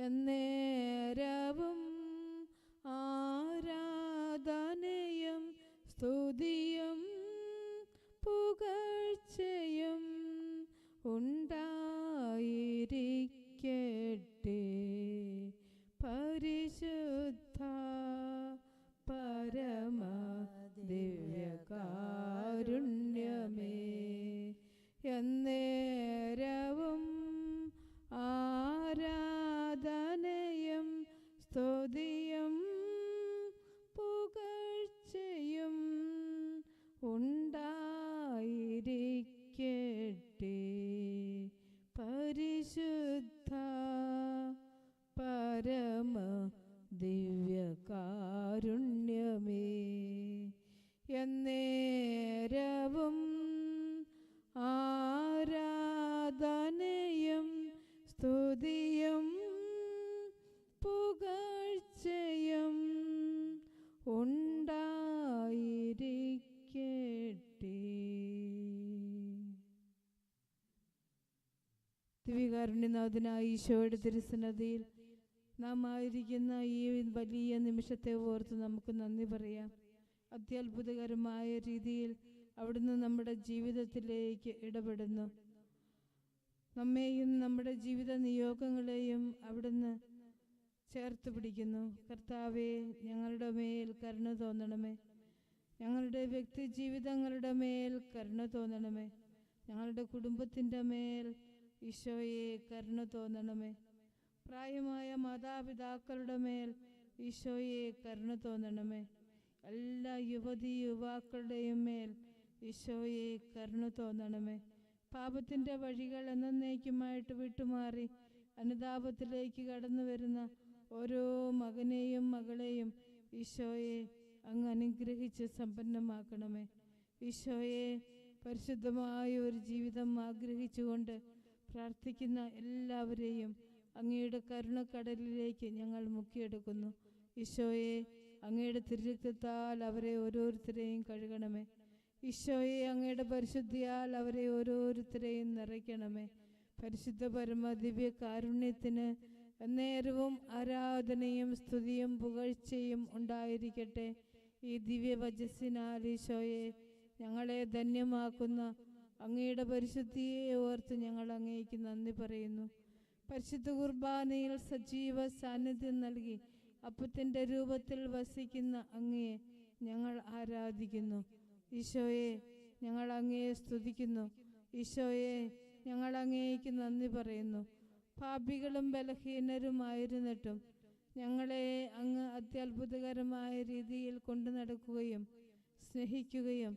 എന്നേ ദിവ്യകാരുണ്യനാഥനായ ഈശോയുടെ തിരുസന്നതിയിൽ നാം ആയിരിക്കുന്ന ഈ വലിയ നിമിഷത്തെ ഓർത്ത് നമുക്ക് നന്ദി പറയാം. അത്യത്ഭുതകരമായ രീതിയിൽ അവിടുന്ന് നമ്മുടെ ജീവിതത്തിലേക്ക് ഇടപെടുന്നു. നമ്മെയും നമ്മുടെ ജീവിത നിയോഗങ്ങളെയും അവിടുന്ന് ചേർത്ത് പിടിക്കുന്നു. കർത്താവെ ഞങ്ങളുടെ മേൽ കരുണ തോന്നണമേ. ഞങ്ങളുടെ വ്യക്തി ജീവിതങ്ങളുടെ മേൽ കരുണ തോന്നണമേ. ഞങ്ങളുടെ കുടുംബത്തിന്റെ മേൽ ഈശോയെ കരുണ തോന്നണമേ. പ്രായമായ മാതാപിതാക്കളുടെ മേൽ ഈശോയെ കരുണ തോന്നണമേ. എല്ലാ യുവതി യുവാക്കളുടെയും മേൽ ഈശോയെ കരുണ തോന്നണമേ. പാപത്തിന്റെ വഴികൾ എന്നേക്കുമായിട്ട് വിട്ടുമാറി അനുതാപത്തിലേക്ക് കടന്നു വരുന്ന ഓരോ മകനെയും മകളെയും ഈശോയെ അങ്ങ് അനുഗ്രഹിച്ച് സമ്പന്നമാക്കണമേ. ഈശോയെ പരിശുദ്ധമായ ഒരു ജീവിതം ആഗ്രഹിച്ചുകൊണ്ട് പ്രാർത്ഥിക്കുന്ന എല്ലാവരെയും അങ്ങയുടെ കരുണക്കടലിലേക്ക് ഞങ്ങൾ മുക്കിയെടുക്കുന്നു. ഈശോയെ അങ്ങയുടെ തിരുരക്തത്താൽ അവരെ ഓരോരുത്തരെയും കഴുകണമേ. ഈശോയെ അങ്ങയുടെ പരിശുദ്ധിയാൽ അവരെ ഓരോരുത്തരെയും നിറയ്ക്കണമേ. പരിശുദ്ധ പരമ ദിവ്യ കാരുണ്യത്തിന് നേരവും ആരാധനയും സ്തുതിയും പുകഴ്ചയും ഉണ്ടായിരിക്കട്ടെ. ഈ ദിവ്യ വജസ്സിനാൽ ഈശോയെ ഞങ്ങളെ ധന്യമാക്കുന്ന അങ്ങയുടെ പരിശുദ്ധിയെ ഓർത്ത് ഞങ്ങൾ അങ്ങേക്ക് നന്ദി പറയുന്നു. പരിശുദ്ധ കുർബാനയിൽ സജീവ സാന്നിധ്യം നൽകി അപ്പത്തിന്റെ രൂപത്തിൽ വസിക്കുന്ന അങ്ങയെ ഞങ്ങൾ ആരാധിക്കുന്നു. ഈശോയെ ഞങ്ങൾ അങ്ങയെ സ്തുതിക്കുന്നു. ഈശോയെ ഞങ്ങൾ അങ്ങേക്ക് നന്ദി പറയുന്നു. പാപികളും ബലഹീനരുമായിരുന്നിട്ടും ഞങ്ങളെ അങ്ങ് അത്യത്ഭുതകരമായ രീതിയിൽ കൊണ്ടു നടക്കുകയും സ്നേഹിക്കുകയും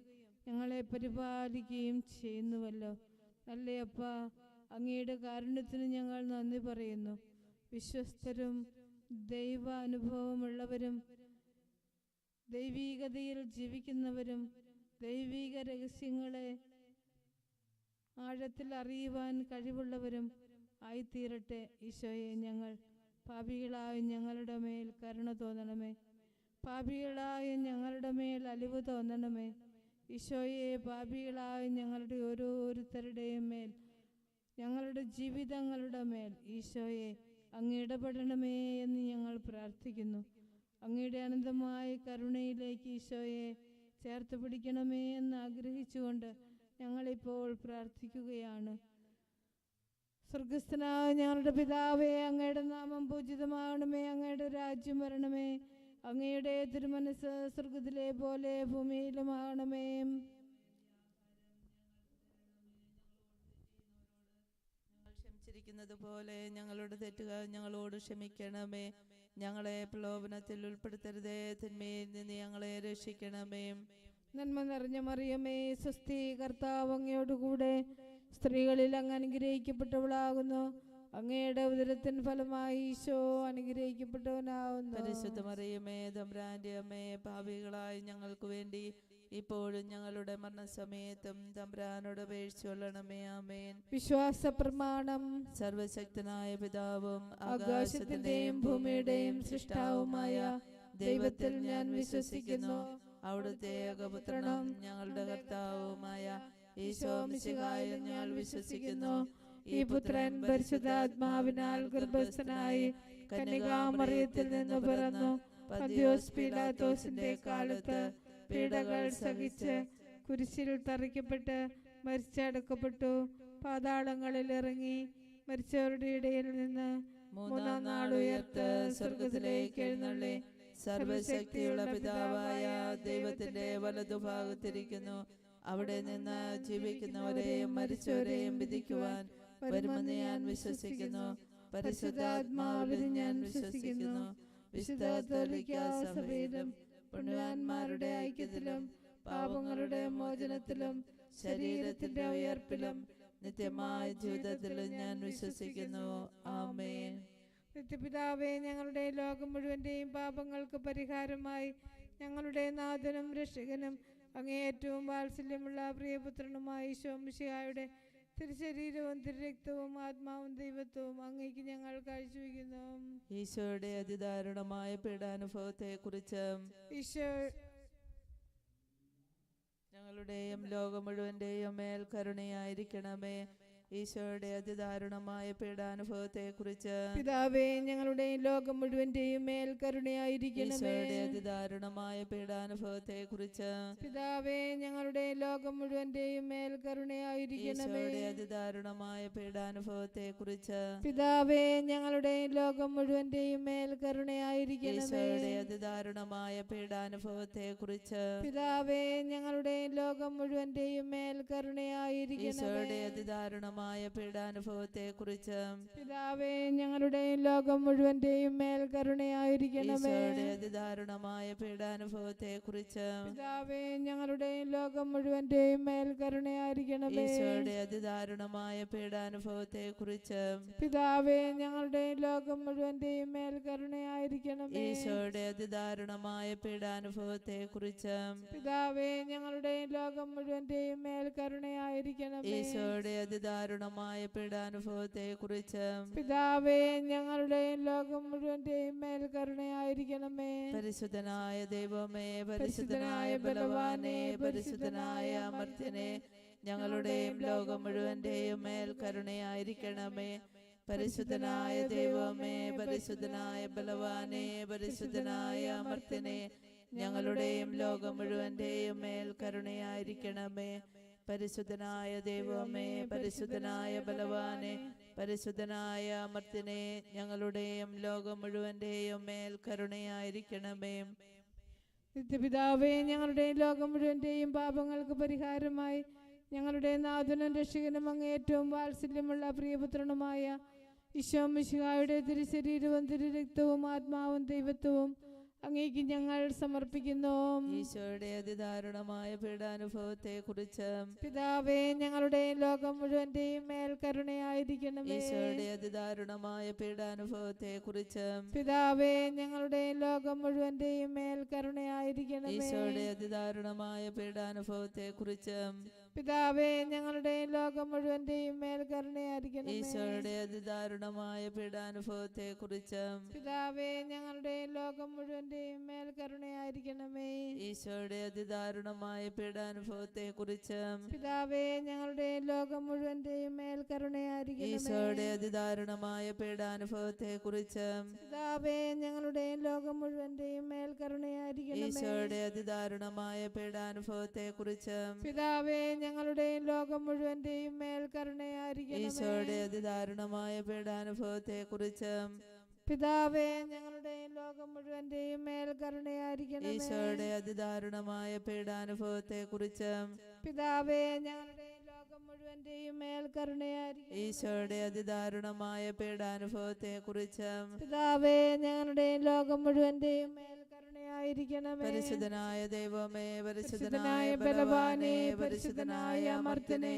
ഞങ്ങളെ പരിപാലിക്കുകയും ചെയ്യുന്നുവല്ലോ. നല്ലയപ്പ അങ്ങയുടെ കാരുണ്യത്തിന് ഞങ്ങൾ നന്ദി പറയുന്നു. വിശ്വസ്തരും ദൈവ അനുഭവമുള്ളവരും ദൈവീകതയിൽ ജീവിക്കുന്നവരും ദൈവിക രഹസ്യങ്ങളെ ആഴത്തിൽ അറിയുവാൻ കഴിവുള്ളവരും ആയിത്തീരട്ടെ. ഈശോയെ ഞങ്ങൾ പാപികളായ ഞങ്ങളുടെ മേൽ കരുണ തോന്നണമേ. പാപികളായ ഞങ്ങളുടെ മേൽ അലിവ് തോന്നണമേ. ഈശോയെ പാപികളായ ഞങ്ങളുടെ ഓരോരുത്തരുടെയും മേൽ ഞങ്ങളുടെ ജീവിതങ്ങളുടെ മേൽ ഈശോയെ അങ്ങ് ഇടപെടണമേ എന്ന് ഞങ്ങൾ പ്രാർത്ഥിക്കുന്നു. അങ്ങയുടെ അനന്തമായ കരുണയിലേക്ക് ഈശോയെ ചേർത്ത് പിടിക്കണമേ എന്ന് ആഗ്രഹിച്ചുകൊണ്ട് ഞങ്ങളിപ്പോൾ പ്രാർത്ഥിക്കുകയാണ്. സ്വർഗസ്ഥനായ ഞങ്ങളുടെ പിതാവേ അങ്ങയുടെ നാമം പൂജിതമാകണമേ അങ്ങയുടെ രാജ്യം വരണമേ. അങ്ങയുടെ തിരുമനസ് സ്വർഗത്തിലെ പോലെ ഭൂമിയിലുമാകണമേ ക്ഷമിച്ചിരിക്കുന്നത് പോലെ ഞങ്ങളുടെ തെറ്റുകൾ ഞങ്ങളോട് ക്ഷമിക്കണമേ. ഞങ്ങളെ പ്രലോഭനത്തിൽ ഉൾപ്പെടുത്തരുതേ. തിന്മയിൽ നിന്ന് ഞങ്ങളെ രക്ഷിക്കണമേ. നന്മ നിറഞ്ഞ മറിയമേ സ്വസ്തി കർത്താവ് അങ്ങയോടുകൂടെ സ്ത്രീകളിൽ അങ്ങ് അനുഗ്രഹിക്കപ്പെട്ടവളാകുന്നു. അങ്ങയുടെ ഉദരത്തിൻ ഫലമായി ഈശോ അനുഗ്രഹിക്കപ്പെട്ടവനാവുന്നു. പരിശുദ്ധമറിയമേ മറിയമേ അമ്മയെ അമ്മേ പാപികളായ ഞങ്ങൾക്ക് വേണ്ടി ഇപ്പോഴും ഞങ്ങളുടെ മരണസമയത്തും തമ്പ്രാനോട് അപേക്ഷിച്ചൊള്ളണമേ ആമേൻ. വിശ്വാസ പ്രമാണം സർവശക്തനായ പിതാവും ആകാശത്തിന്റെയും ഭൂമിയുടെയും സൃഷ്ടാവുമായ ദൈവത്തിൽ ഞാൻ വിശ്വസിക്കുന്നു. അവിടുത്തെ ഏകപുത്രനും ഞങ്ങളുടെ കർത്താവുമായ ഈശോ മിശിഹായിൽ ഞാൻ വിശ്വസിക്കുന്നു. ഈ പുത്രൻ പരിശുദ്ധാത്മാവിനാൽ ഗർഭസ്ഥനായി കന്യകാമറിയത്തിൽ നിന്ന് പിറന്നു. പീലാത്തോസിന്റെ കാലത്ത് പീഡകൾ സഹിച്ച് കുരിശിൽ തറിക്കപ്പെട്ട് മരിച്ചടക്കപ്പെട്ടു. പാതാളങ്ങളിൽ ഇറങ്ങി മരിച്ചവരുടെ ഇടയിൽ നിന്ന് മൂന്നാം നാൾ ഉയർത്ത് സ്വർഗത്തിലേക്ക് എഴുന്നള്ളി. സർവശക്തിയുള്ള പിതാവായ ദൈവത്തിന്റെ വലതുഭാഗത്തിരിക്കുന്നു. അവിടെ നിന്ന് ജീവിക്കുന്നവരെയും മരിച്ചവരെയും വിധിക്കുവാൻ വരുമെന്ന് ഞാൻ വിശ്വസിക്കുന്നു. പരിശുദ്ധാത്മാവിൽ ഞാൻ വിശ്വസിക്കുന്നു. വിശുദ്ധ കത്തോലിക്ക സഭയിലും പുണ്യവാന്മാരുടെ ഐക്യത്തിലും പാപങ്ങളുടെ മോചനത്തിലും ശരീരത്തിന്റെ ഉയർപ്പിലും നിത്യമായ ജീവിതത്തിലും ഞാൻ വിശ്വസിക്കുന്നു. ആമേ നിത്യപിതാവേ ഞങ്ങളുടെ ലോകം മുഴുവന്റെയും പാപങ്ങൾക്ക് പരിഹാരമായി ഞങ്ങളുടെ നാഥനും രക്ഷകനും അങ്ങേയറ്റവും വാത്സല്യമുള്ള പ്രിയപുത്രനുമായ ഈശോമിശിഹായുടെ തിരുശരീരവും തിരുരക്തവും ആത്മാവും ദൈവത്വവും അങ്ങേക്ക് ഞങ്ങൾ കാഴ്ചവെക്കുന്നു. ഈശോയുടെ അതിദാരുണമായ പീഡാനുഭവത്തെ കുറിച്ച് ഈശോ ഞങ്ങളുടെയും ലോകം മുഴുവന്റെയും മേൽ കരുണയായിരിക്കണമേ. ഈശോയുടെ അതിദാരുണമായ പീഡാനുഭവത്തെ കുറിച്ച് പിതാവേ ഞങ്ങളുടെ ലോകം മുഴുവന്റെയും മേൽ കരുണയായിരിക്കണമേ. ഈശോയുടെ അതിദാരുണമായ പീഡാനുഭവത്തെ കുറിച്ച് പിതാവേ ഞങ്ങളുടെ ലോകം മുഴുവന്റെയും മേൽ കരുണയായിരിക്കണമേ. ഈശോയുടെ അതിദാരുണമായ പീഡാനുഭവത്തെ കുറിച്ച് പിതാവേ ഞങ്ങളുടെ ലോകം മുഴുവന്റെയും മേൽ കരുണയായിരിക്കണമേ. ഈശോയുടെ അതിദാരുണമായ പീഡാനുഭവത്തെ കുറിച്ച് പിതാവേ ഞങ്ങളുടെ ലോകം മുഴുവന്റെയും മേൽ കരുണയായിരിക്കണമേ. ഈശോയുടെ അതിദാരുണമായ പീഡാനുഭവത്തെ കുറിച്ച് പിതാവേ ഞങ്ങളുടെ ലോകം മുഴുവന്റെയും മേൽ കരുണയായിരിക്കണമേ. അതിദാരുണമായ പീഡാനുഭവത്തെ കുറിച്ച് പിതാവേ ഞങ്ങളുടെ ലോകം മുഴുവന്റെയും മേൽ കരുണയായിരിക്കണമേ. അതിദാരുണമായ പീഡാനുഭവത്തെ കുറിച്ച് പിതാവേ ഞങ്ങളുടെ ലോകം മുഴുവന്റെയും മേൽ കരുണയായിരിക്കണമേ. ഈശോയുടെ അതിദാരുണമായ പീഡാനുഭവത്തെ കുറിച്ച് പിതാവേ ഞങ്ങളുടെ ലോകം മുഴുവന്റെയും മേൽ കരുണയായിരിക്കണമേ. ഈശോയുടെ അതിദാരുണമായ പീഡാനുഭവത്തെ കുറിച്ച് പിതാവേ ഞങ്ങളുടെ ലോകം മുഴുവന്റെയും മേൽ കരുണയായിരിക്കണമേ. പരിശുദ്ധനായ ദൈവമേ പരിശുദ്ധനായ ബലവാനെ പരിശുദ്ധനായ അമർത്യനെ ഞങ്ങളുടെയും ലോകം മുഴുവന്റെയും മേൽ കരുണയായിരിക്കണമേ. പരിശുദ്ധനായ ദൈവമേ പരിശുദ്ധനായ ബലവാനെ പരിശുദ്ധനായ അമർത്യനെ ഞങ്ങളുടെയും ലോകം മുഴുവന്റെയും മേൽ കരുണയായിരിക്കണമേ. പരിശുദ്ധനായ ദൈവമേ പരിശുദ്ധനായ ബലവാനെ പരിശുദ്ധനായ അമർത്തിനെ ഞങ്ങളുടെയും ലോകം മുഴുവന്റെയും മേൽ കരുണയായിരിക്കണമേ. നിത്യപിതാവേ ഞങ്ങളുടെ ലോകം മുഴുവന്റെയും പാപങ്ങൾക്ക് പരിഹാരമായി. ഞങ്ങളുടെ നാഥനും രക്ഷകനും അങ്ങ് ഏറ്റവും വാത്സല്യമുള്ള പ്രിയപുത്രനുമായ ഈശോ മിശിഹായുടെ തിരുശരീരവും തിരുരക്തവും ആത്മാവും ദൈവത്വവും അങ്ങേക്ക് ഞങ്ങൾ സമർപ്പിക്കുന്നു. ഈശോയുടെ അതിദാരുണമായ പീഡാനുഭവത്തെ കുറിച്ച് പിതാവേ ഞങ്ങളുടെ ലോകം മുഴുവന്റെയും മേൽ കരുണയായിരിക്കണമേ. ഈശോയുടെ അതിദാരുണമായ പീഡാനുഭവത്തെ കുറിച്ച് പിതാവേ ഞങ്ങളുടെ ലോകം മുഴുവന്റെയും മേൽ കരുണയായിരിക്കണമേ. ഈശോയുടെ അതിദാരുണമായ പീഡാനുഭവത്തെ കുറിച്ച് പിതാവേ ഞങ്ങളുടെ ലോകം മുഴുവന്റെയും മേൽ കരുണയായിരിക്കണമേ. ഈശോയുടെ അതിദാരുണമായ പീഡാനുഭവത്തെ കുറിച്ച് പിതാവേ ഞങ്ങളുടെ ലോകം മുഴുവന്റെയും മേൽ കരുണയായിരിക്കണമേ. ഈശോയുടെ അതിദാരുണമായ പീഡാനുഭവത്തെ കുറിച്ച് പിതാവേ ഞങ്ങളുടെ ലോകം മുഴുവന്റെയും മേൽ ഈശോയുടെ അതിദാരുണമായ പീഡാനുഭവത്തെ കുറിച്ച് പിതാവേ ഞങ്ങളുടെ ലോകം മുഴുവന്റെയും മേൽ ഈശോയുടെ അതിദാരുണമായ പീഡാനുഭവത്തെ കുറിച്ച് പിതാവേ ഞങ്ങളുടെയും ലോകം മുഴുവന്റെയും മേൽ കരുണയായിരിക്കണമേ. ഈശോയുടെ അതിദാരുണമായ പീഡാനുഭവത്തെ കുറിച്ച് പിതാവേ ഞങ്ങളുടെ ലോകം മുഴുവന്റെയും മേൽ കരുണയായിരിക്കണമേ. ഈശോയുടെ അതിദാരുണമായ പീഡാനുഭവത്തെ കുറിച്ച് പിതാവേ ഞങ്ങളുടെ ലോകം മുഴുവന്റെയും മേൽ കരുണയായിരിക്കണമേ. ഈശോയുടെ അതിദാരുണമായ പീഡാനുഭവത്തെ കുറിച്ച് പിതാവേ ഞങ്ങളുടെ ലോകം മുഴുവന്റെയും മേൽ കരുണയായിരിക്കണമേ പരിശുദ്ധനായ ദൈവമേ പരിശുദ്ധനായ ബലവാനെ പരിശുദ്ധനായ അമർത്തനെ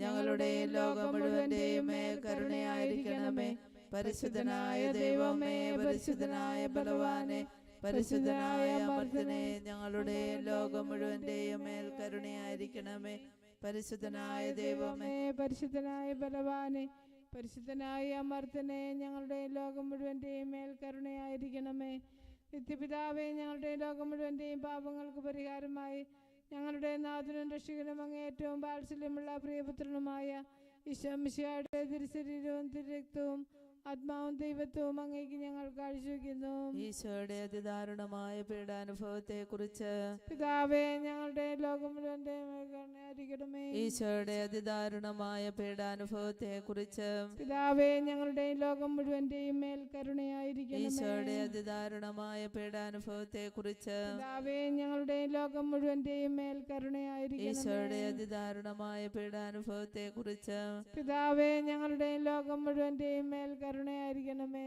ഞങ്ങളുടെ ലോകം മുഴുവന്റെയും കരുണയായിരിക്കണമേ. പരിശുദ്ധനായ ദൈവമേ പരിശുദ്ധനായ ബലവാനെ പരിശുദ്ധനായ അമർത്തനെ ഞങ്ങളുടെ ലോകം മുഴുവന്റെയും മേൽ കരുണയായിരിക്കണമേ. പരിശുദ്ധനായ ദൈവമേ. ദൈവമേ പരിശുദ്ധനായ ബലവാനെ പരിശുദ്ധനായ അമർത്തനെ ഞങ്ങളുടെ ലോകം മുഴുവന്റെയും മേൽ കരുണയായിരിക്കണമേ. നിത്യപിതാവേ ഞങ്ങളുടെ ലോകം മുഴുവന്റെയും പാപങ്ങൾക്ക് പരിഹാരമായി. ഞങ്ങളുടെ നാഥനും രക്ഷകനും അങ്ങ് ഏറ്റവും വാത്സല്യമുള്ള പ്രിയപുത്രനുമായ ഈശോമിശിയുടെ തിരുശരീരവും തിരുരക്തവും ആത്മാവും ദൈവത്വവും അങ്ങേക്ക് ഞങ്ങൾ കാഴ്ചവെക്കുന്നു. ഈശോയുടെ അതിദാരുണമായ പീഡാനുഭവത്തെ കുറിച്ച് പിതാവേ ഞങ്ങളുടെ ലോകം കരുണയായിരിക്കണമേ ഈശോയുടെ അതിദാരുണമായ പീഡാനുഭവത്തെ കുറിച്ച് പിതാവേ ഞങ്ങളുടെ ലോകം മുഴുവന്റെയും മേൽ കരുണയായിരിക്കണമേ. ഈശോയുടെ അതിദാരുണമായ പീഡാനുഭവത്തെ കുറിച്ച് പിതാവേ ഞങ്ങളുടെ ലോകം മുഴുവന്റെയും മേൽ കരുണയായിരിക്കണമേ. ഈശോയുടെ അതിദാരുണമായ പീഡാനുഭവത്തെ കുറിച്ച് പിതാവേ ഞങ്ങളുടെ ലോകം മുഴുവന്റെയും മേൽ കരുണയായിരിക്കണമേ.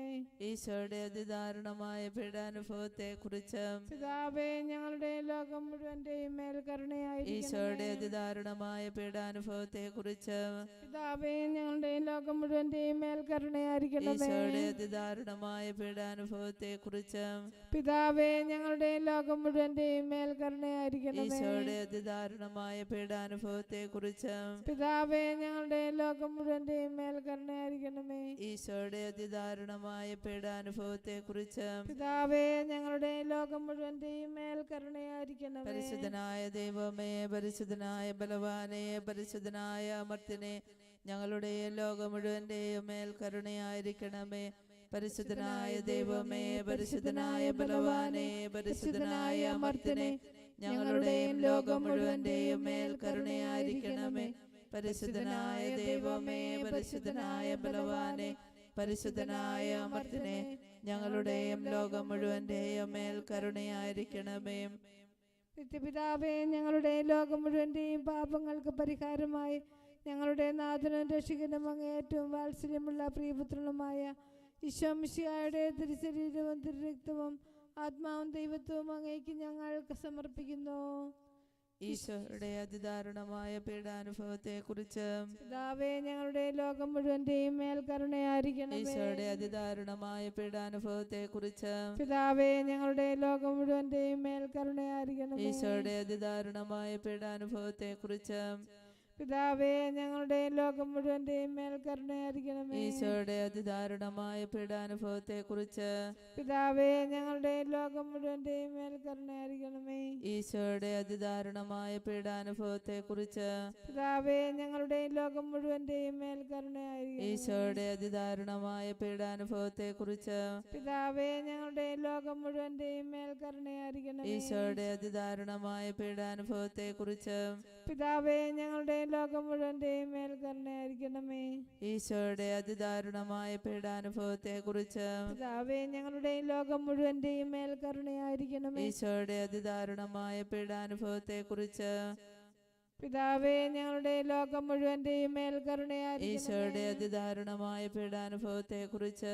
ഈശോയുടെ അതിദാരുണമായ പീഡാനുഭവത്തെ കുറിച്ച് പിതാവേ ഞങ്ങളുടെ ലോകം മുഴുവന്റെയും മേൽ കരുണയായി ഈശോയുടെ അതിദാരുണമായ പീഡാനുഭവത്തെ കുറിച്ച് പിതാവേ ഞങ്ങളുടെ ലോകം മുഴുവന്റെയും മേൽ കരുണയായിരിക്കണമേ. ഈശോയുടെ അതിദാരുണമായ പീഡാനുഭവത്തെ കുറിച്ച് പിതാവേ ഞങ്ങളുടെ ലോകം മുഴുവന്റെയും മേൽ കരുണയായിരിക്കണമേ. ഈശോയുടെ അതിദാരുണമായ പീഡാനുഭവത്തെ കുറിച്ച് പിതാവേ ഞങ്ങളുടെ ലോകം മുഴുവന്റെയും മേൽ കരുണയായിരിക്കണമേ. ഈശോയുടെ അതിദാരുണമായ പീഡാനുഭവത്തെ കുറിച്ച് പിതാവേ ഞങ്ങളുടെ ലോകം മുഴുവന്റെയും മേൽ കരുണയായിരിക്കണം പരിശുദ്ധനായ ദൈവമേ പരിശുദ്ധനായ ബലവാനെ പരിശുദ്ധനായ അമർത്തിനെ ഞങ്ങളുടെ ലോകം മുഴുവന്റെയും മേൽ കരുണയായിരിക്കണമേ പരിശുദ്ധനായ ദൈവമേ പരിശുദ്ധനായ ബലവാനെ പരിശുദ്ധനായ അമർത്തിനെ ഞങ്ങളുടെയും ലോകം മുഴുവന്റെയും മേൽ കരുണയായിരിക്കണമേ പരിശുദ്ധനായ ദൈവമേ പരിശുദ്ധനായ ബലവാനെ പരിശുദ്ധനായ അമർത്തിനെ ഞങ്ങളുടെയും ലോകം മുഴുവന്റെയും മേൽ കരുണയായിരിക്കണമേ. നിത്യപിതാവേ ഞങ്ങളുടെ ലോകം മുഴുവന്റെയും പാപങ്ങൾക്ക് പരിഹാരമായി ഞങ്ങളുടെ നാഥനും രക്ഷിക്കനും അങ്ങ് ഏറ്റവും വാത്സല്യമുള്ള പ്രിയപുത്രനുമായ ഈശോമിശിയായുടെ തിരുശരീരവും തിരുരക്തവും ആത്മാവും ദൈവത്വവും അങ്ങേക്ക് ഞങ്ങൾക്ക് സമർപ്പിക്കുന്നു. ഈശോയുടെ അതിദാരുണമായ പീഡാനുഭവത്തെ കുറിച്ച് പിതാവേ ഞങ്ങളുടെ ലോകം മുഴുവന്റെയും മേൽ കരുണയായിരിക്കണമേ. ഈശോയുടെ അതിദാരുണമായ പീഡാനുഭവത്തെ കുറിച്ച് പിതാവേ ഞങ്ങളുടെ ലോകം മുഴുവന്റെയും മേൽ കരുണയായിരിക്കണമേ. ഈശോയുടെ അതിദാരുണമായ പീഡാനുഭവത്തെ കുറിച്ച് പിതാവേ ഞങ്ങളുടെ ലോകം മുഴുവന്റെയും മേൽ കരുണയായിരിക്കണമേ ഈശോയുടെ അതിദാരുണമായ പീഡാനുഭവത്തെ കുറിച്ച് പിതാവേ ഞങ്ങളുടെ ലോകം മുഴുവന്റെയും മേൽ കരുണയായിരിക്കണമേ ഈശോയുടെ അതിദാരുണമായ പീഡാനുഭവത്തെ കുറിച്ച് പിതാവേ ഞങ്ങളുടെ ലോകം മുഴുവന്റെയും മേൽ കരുണയായിരിക്കണമേ ഈശോയുടെ അതിദാരുണമായ പീഡാനുഭവത്തെ കുറിച്ച് പിതാവേ ഞങ്ങളുടെ ലോകം മുഴുവന്റെയും മേൽ കരുണയായിരിക്കണം ഈശോയുടെ അതിദാരുണമായ പീഡാനുഭവത്തെ കുറിച്ച് പിതാവേ ഞങ്ങളുടെ ലോകം മുഴുവന്റെയും മേൽ കരുണയായിരിക്കണമേ ഈശോയുടെ അതിദാരുണമായ പീഡാനുഭവത്തെ കുറിച്ച് പിതാവേ ഞങ്ങളുടെ ലോകം മുഴുവന്റെയും മേൽ കരുണയായിരിക്കണമേ ഈശോയുടെ അതിദാരുണമായ പീഡാനുഭവത്തെ കുറിച്ച് പിതാവേ ഞങ്ങളുടെ ലോകം മുഴുവന്റെയും മേൽ ഈശോയുടെ അതിദാരുണമായ പീഡാനുഭവത്തെ കുറിച്ച്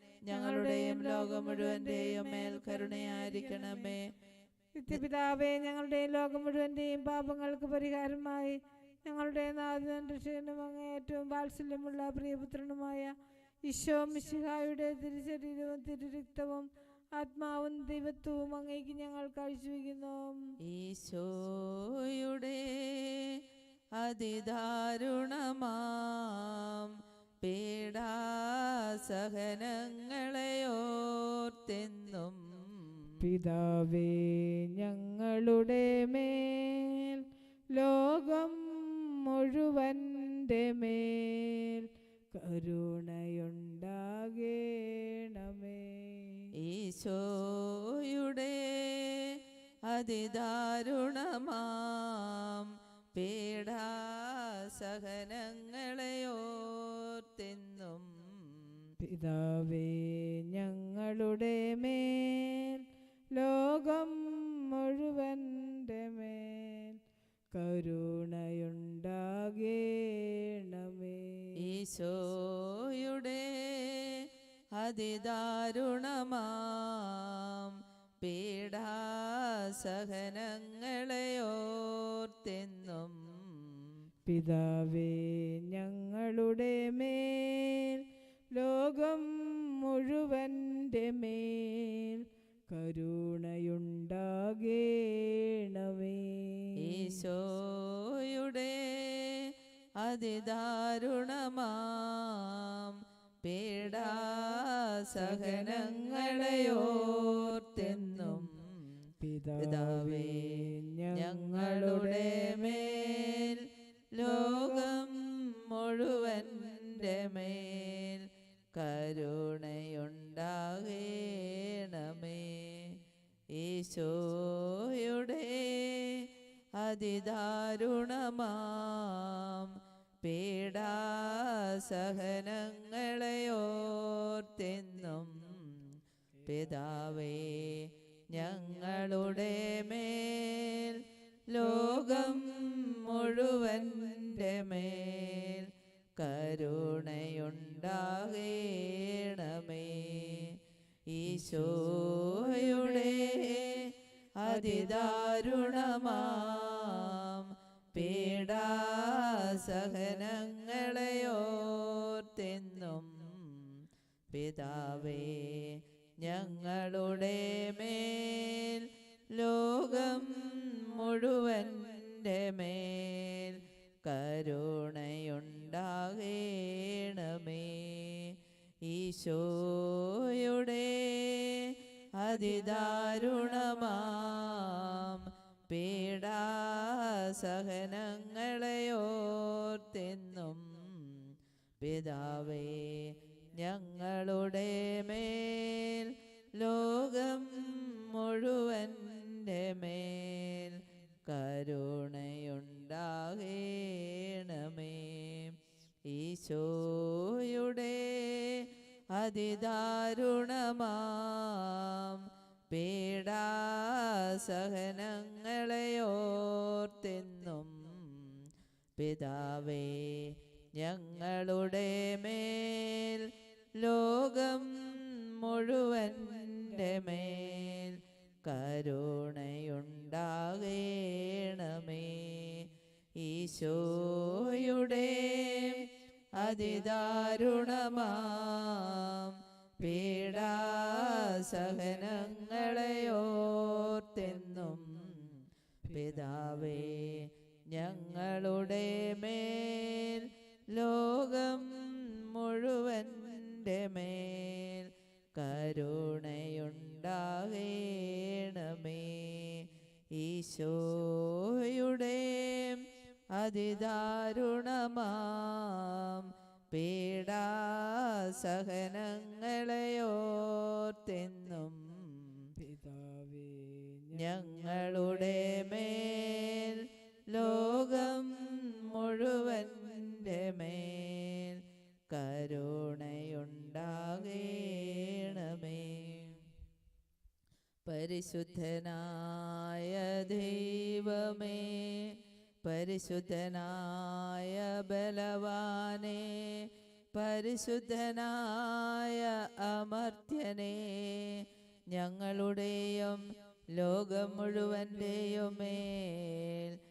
ഞങ്ങളുടെയും ലോകം മുഴുവന്റെയും മേൽ കരുണയായിരിക്കണമേ. നിത്യപിതാവേ ഞങ്ങളുടെയും ലോകം മുഴുവന്റെയും പാപങ്ങൾക്ക് പരിഹാരമായി. ഞങ്ങളുടെ നാഥനും രക്ഷകനും അങ്ങ് ഏറ്റവും വാത്സല്യമുള്ള പ്രിയപുത്രനുമായ ഈശോ മിശിഹായുടെ തിരുശരീരവും തിരുരക്തവും ആത്മാവും ദൈവത്വവും അങ്ങേക്ക് ഞങ്ങൾ കഴിച്ചുവെക്കുന്നു ഈശോയുടെ അതിദാരുണമാം പീഡാസഹനങ്ങളെയോർത്തെന്നും പിതാവേ ഞങ്ങളുടെ കരുണയുണ്ടാകേണമേ. ഈശോയുടെ അതിദാരുണമാം പീഡാസഹനങ്ങളെയോർത്തെന്നും പിതാവേ ഞങ്ങളുടെ മേൽ ലോകം മുഴുവന്റെ മേൽ കരുണയുണ്ടാകേണമേ. ഈശോയുടെ അതിദാരുണമാം. പീഡാസഹനങ്ങളെയോർത്തെന്നും പിതാവേ ഞങ്ങളുടെ മേൽ ലോകം മുഴുവന്റെ മേൽ കരുണയുണ്ടാകേണമേ. ഈശോയുടെ അതിദാരുണമാം. പീഡാസഹനങ്ങളെയോർത്തെന്നും പിതാവേ ഞങ്ങളുടെ മേൽ ലോകം മുഴുവന്റെ മേൽ കരുണയുണ്ടാകേണമേ. ഈശോയുടെ അതിദാരുണമാം പീഡാസഹനങ്ങളെയോർത്തെന്നും പിതാവേ ഞങ്ങളുടെ മേൽ ലോകം മുഴുവന്റെ മേൽ കരുണയുണ്ടാകേണമേ. ഈശോയുടെ അതിദാരുണമാം പീഡാസഹനങ്ങളെയോർത്തെന്നും പിതാവേ ഞങ്ങളുടെ മേൽ ലോകം മുഴുവന്റെ മേൽ കരുണയുണ്ടാകേണമേ. ഈശോയുടെ അതിദാരുണമാം പീഡാസഹനങ്ങളെയോർത്തെന്നും പിതാവേ ഞങ്ങളുടെ മേൽ ലോകം മുഴുവന്റെ മേൽ കരുണയുണ്ടാകേണമേ. ഈശോയുടെ അതിദാരുണമാം പീഡാസഹനങ്ങളെയോർത്തെന്നും പിതാവേ ഞങ്ങളുടെ മേൽ ലോകം മുഴുവന്റെ മേൽ കരുണയുണ്ടാകേണമേ. ഈശോയുടെ അതിദാരുണമാം പീഡാസഹനങ്ങളെയോർത്തെന്നും പിതാവേ ഞങ്ങളുടെ മേൽ ലോകം മുഴുവന്റെ മേൽ കരുണയുണ്ടാകേണമേ. പരിശുദ്ധനായ ദൈവമേ പരിശുദ്ധനായ ബലവാനെ പരിശുദ്ധനായ അമർത്യനെ ഞങ്ങളുടെയും ലോകം മുഴുവന്റെയും മേൽ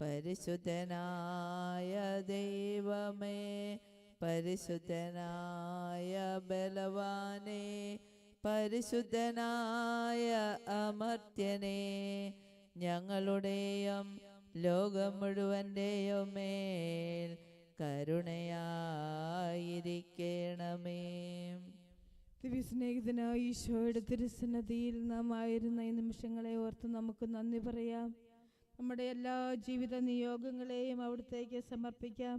പരിശുദ്ധനായ ദൈവമേ പരിശുദ്ധനായ ബലവാനേ പരിശുദ്ധനായ അമർത്യനെ ഞങ്ങളുടെയും ലോകം മുഴുവന്റെയും മേൽ കരുണയായിരിക്കണമേ. ദിവ്യസ്നേഹിതനായ ഈശോയുടെ തിരുസന്നതിയിൽ നാം ആയിരുന്ന ഈ നിമിഷങ്ങളെ ഓർത്ത് നമുക്ക് നന്ദി പറയാം. നമ്മുടെ എല്ലാ ജീവിത നിയോഗങ്ങളെയും അവിടത്തേക്ക് സമർപ്പിക്കാം.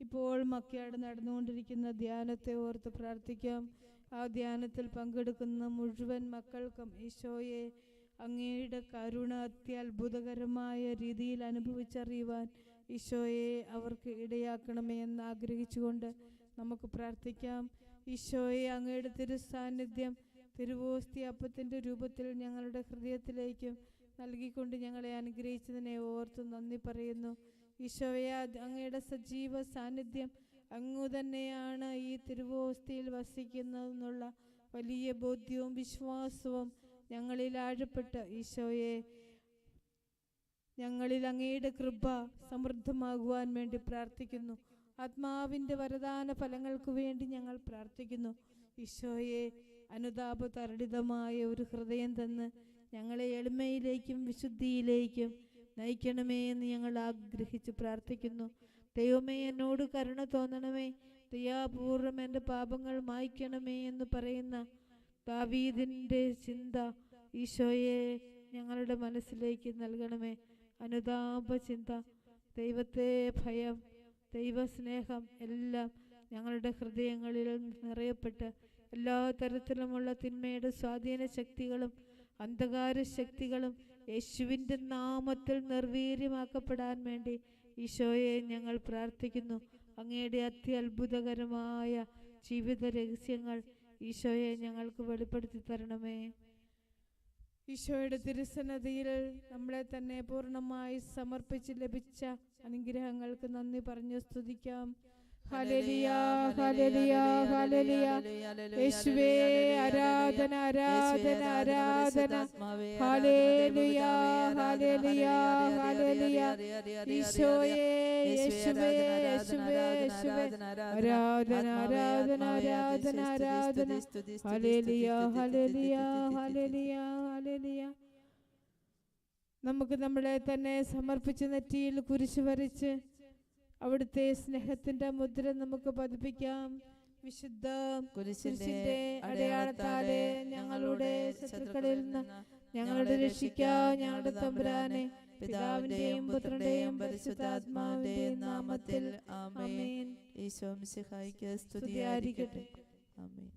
ഇപ്പോൾ മക്കയാട് നടന്നുകൊണ്ടിരിക്കുന്ന ധ്യാനത്തെ ഓർത്ത് പ്രാർത്ഥിക്കാം. ആ ധ്യാനത്തിൽ പങ്കെടുക്കുന്ന മുഴുവൻ മക്കൾക്കും ഈശോയെ അങ്ങയുടെ കരുണ അത്യത്ഭുതകരമായ രീതിയിൽ അനുഭവിച്ചറിയുവാൻ ഈശോയെ അവർക്ക് ഇടയാക്കണമേ എന്ന് ആഗ്രഹിച്ചുകൊണ്ട് നമുക്ക് പ്രാർത്ഥിക്കാം. ഈശോയെ അങ്ങയുടെ തിരുസാന്നിധ്യം തിരുവോസ്തി അപ്പത്തിന്റെ രൂപത്തിൽ ഞങ്ങളുടെ ഹൃദയത്തിലേക്കും നൽകിക്കൊണ്ട് ഞങ്ങളെ അനുഗ്രഹിച്ചതിനെ ഓർത്ത് നന്ദി പറയുന്നു. ഈശോയെ അങ്ങയുടെ സജീവ സാന്നിധ്യം അങ്ങു തന്നെയാണ് ഈ തിരുവോസ്തിയിൽ വസിക്കുന്നതെന്നുള്ള വലിയ ബോധ്യവും വിശ്വാസവും ഞങ്ങളിൽ ആഴപ്പെട്ട്. ഈശോയെ ഞങ്ങളിൽ അങ്ങയുടെ കൃപ സമൃദ്ധമാകുവാൻ വേണ്ടി പ്രാർത്ഥിക്കുന്നു. ആത്മാവിന്റെ വരദാന ഫലങ്ങൾക്ക് വേണ്ടി ഞങ്ങൾ പ്രാർത്ഥിക്കുന്നു. ഈശോയെ അനുതാപതരളിതമായ ഒരു ഹൃദയം തന്ന് ഞങ്ങളെ എളിമയിലേക്കും വിശുദ്ധിയിലേക്കും നയിക്കണമേ എന്ന് ഞങ്ങൾ ആഗ്രഹിച്ച് പ്രാർത്ഥിക്കുന്നു. ദൈവമേ എന്നോട് കരുണ തോന്നണമേ. ദയാപൂർവം എന്റെ പാപങ്ങൾ മായ്ക്കണമേ എന്ന് പറയുന്ന ദാവീദിന്റെ ചിന്ത ഈശോയെ ഞങ്ങളുടെ മനസ്സിലേക്ക് നൽകണമേ. അനുതാപ ചിന്ത ദൈവത്തെ ഭയം ദൈവസ്നേഹം എല്ലാം ഞങ്ങളുടെ ഹൃദയങ്ങളിൽ നിറയപ്പെട്ട് എല്ലാ തരത്തിലുമുള്ള തിന്മയുടെ സ്വാധീന ശക്തികളും അന്ധകാര ശക്തികളും യേശുവിന്റെ നാമത്തിൽ നിർവീര്യമാക്കപ്പെടാൻ വേണ്ടി ഈശോയെ ഞങ്ങൾ പ്രാർത്ഥിക്കുന്നു. അങ്ങയുടെ അത്യത്ഭുതകരമായ ജീവിത രഹസ്യങ്ങൾ ഈശോയെ ഞങ്ങൾക്ക് വെളിപ്പെടുത്തി തരണമേ. ഈശോയുടെ തിരുസന്നതിയിൽ നമ്മളെ തന്നെ പൂർണമായി സമർപ്പിച്ച് ലഭിച്ച അനുഗ്രഹങ്ങൾക്ക് നന്ദി പറഞ്ഞു സ്തുതിക്കാം. യേശുവേ ആരാധന ആരാധന ആരാധന ഈശോയെ യേശുവേ യേശുവേ യേശുവേ ആരാധന ആരാധന ആരാധന ആരാധന നമുക്ക് നമ്മളെ തന്നെ സമർപ്പിച്ച് നെറ്റിയിൽ കുരിശ് വരച്ച് അവിടുത്തെ സ്നേഹത്തിന്റെ മുദ്ര നമുക്ക് പതിപ്പിക്കാം. വിശുദ്ധ കുരിശിന്റെ അടയാളത്താലെ ഞങ്ങളുടെ ശത്രുക്കളിൽ നിന്ന് ഞങ്ങളുടെ രക്ഷിക്കാം ഞങ്ങളുടെ തമ്പുരാനെ പിതാവിന്റെയും പുത്രന്റെയും പരിശുദ്ധാത്മാവിന്റെയും നാമത്തിൽ ആമേൻ. ഈശോ മിശിഹായിക്ക് സ്തുതിയായിരിക്കട്ടെ. ആമേൻ.